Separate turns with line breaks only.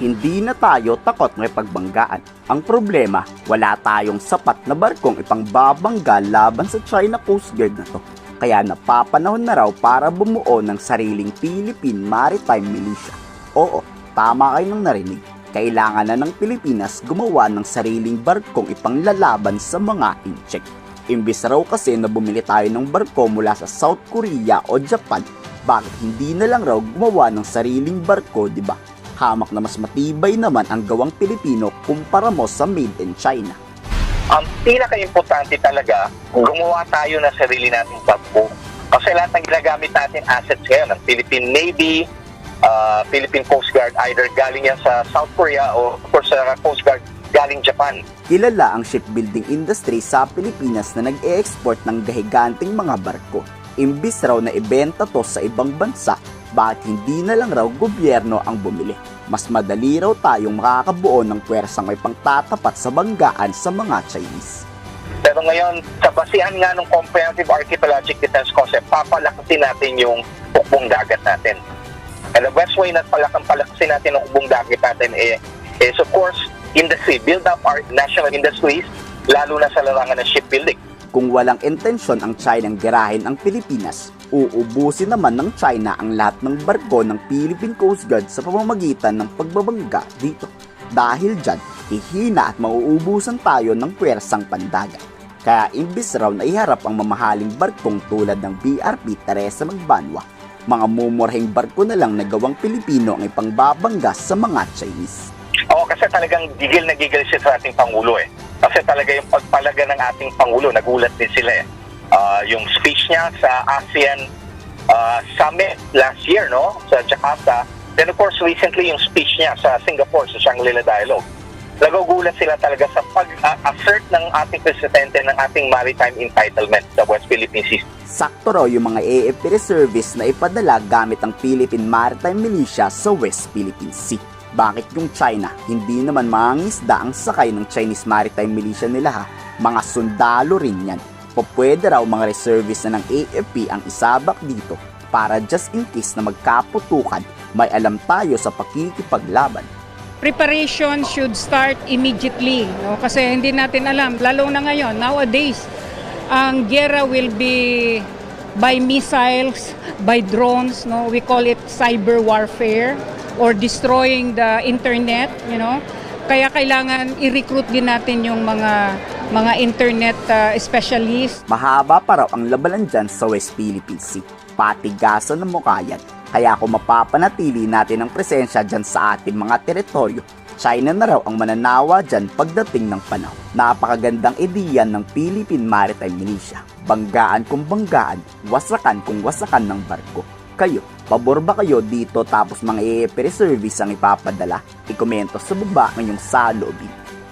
hindi na tayo takot ng pagbanggaan. Ang problema, wala tayong sapat na barkong ipangbabangga laban sa China Coast Guard na to. Kaya napapanahon na raw para bumuo ng sariling Philippine Maritime Militia. Oo, tama kayo nang narinig. Kailangan na ng Pilipinas gumawa ng sariling barkong ipanglalaban sa mga incheck. Imbis raw kasi na bumili tayo ng barko mula sa South Korea o Japan, bakit hindi na lang raw gumawa ng sariling barko, di ba? Hamak na mas matibay naman ang gawang Pilipino kumpara mo sa made in China.
ang pinaka-importante talaga, gumawa tayo ng sarili nating barko. Kasi lahat ng ginagamit natin assets ngayon, ng Philippine Navy, uh, Philippine Coast Guard, either galing yan sa South Korea o of course sa Coast Guard galing Japan.
Kilala ang shipbuilding industry sa Pilipinas na nag-e-export ng gahiganting mga barko. Imbis raw na ibenta to sa ibang bansa, bakit hindi na lang raw gobyerno ang bumili? Mas madali raw tayong makakabuo ng pwersang may pangtatapat sa banggaan sa mga Chinese.
Pero ngayon, sa basihan nga ng Comprehensive Archipelagic Defense Concept, papalakasin natin yung hukbong dagat natin. And the best way na palakang palakasin natin ang hukbong dagat natin eh, is of course, industry. Build up our national industries, lalo na sa larangan ng shipbuilding.
Kung walang intensyon ang China ng girahin ang Pilipinas, uubusin naman ng China ang lahat ng barko ng Philippine Coast Guard sa pamamagitan ng pagbabangga dito. Dahil dyan, ihina at mauubusan tayo ng pwersang pandagat. Kaya imbis raw na iharap ang mamahaling barkong tulad ng BRP Teresa Magbanwa, mga mumurhing barko na lang na gawang Pilipino ang ipangbabangga sa mga Chinese.
Oo, kasi talagang gigil na gigil siya sa ating Pangulo eh. Kasi talaga yung pagpalaga ng ating Pangulo, nagulat din sila eh. Ah, yung speech niya sa ASEAN ah, Summit last year, no? Sa Jakarta. Then of course, recently yung speech niya sa Singapore, sa Shangri-La Dialogue. Nagugulat sila talaga sa pag-assert ng ating presidente ng ating maritime entitlement sa West Philippine Sea.
Sakto raw yung mga AFP reservists na ipadala gamit ang Philippine Maritime Militia sa West Philippine Sea. Bakit yung China, hindi naman mangisda ang sakay ng Chinese Maritime Militia nila ha? Mga sundalo rin yan. O pwede raw mga reservists na ng AFP ang isabak dito para just in case na magkaputukan, may alam tayo sa pakikipaglaban.
preparation should start immediately no? Kasi hindi natin alam lalo na ngayon nowadays ang gera will be by missiles by drones no? We call it cyber warfare or destroying the internet you know kaya kailangan i-recruit din natin yung mga mga internet uh, specialists
Mahaba pa raw ang labanan dyan sa West Philippine Sea. Patigasan ng mukha yan. Kaya kung mapapanatili natin ang presensya dyan sa ating mga teritoryo, China na raw ang mananawa dyan pagdating ng panahon. Napakagandang ideya ng Philippine Maritime Militia. Banggaan kung banggaan, wasakan kung wasakan ng barko. Kayo, pabor ba kayo dito tapos mga EEP service ang ipapadala? Ikomento sa baba ng iyong saloobin.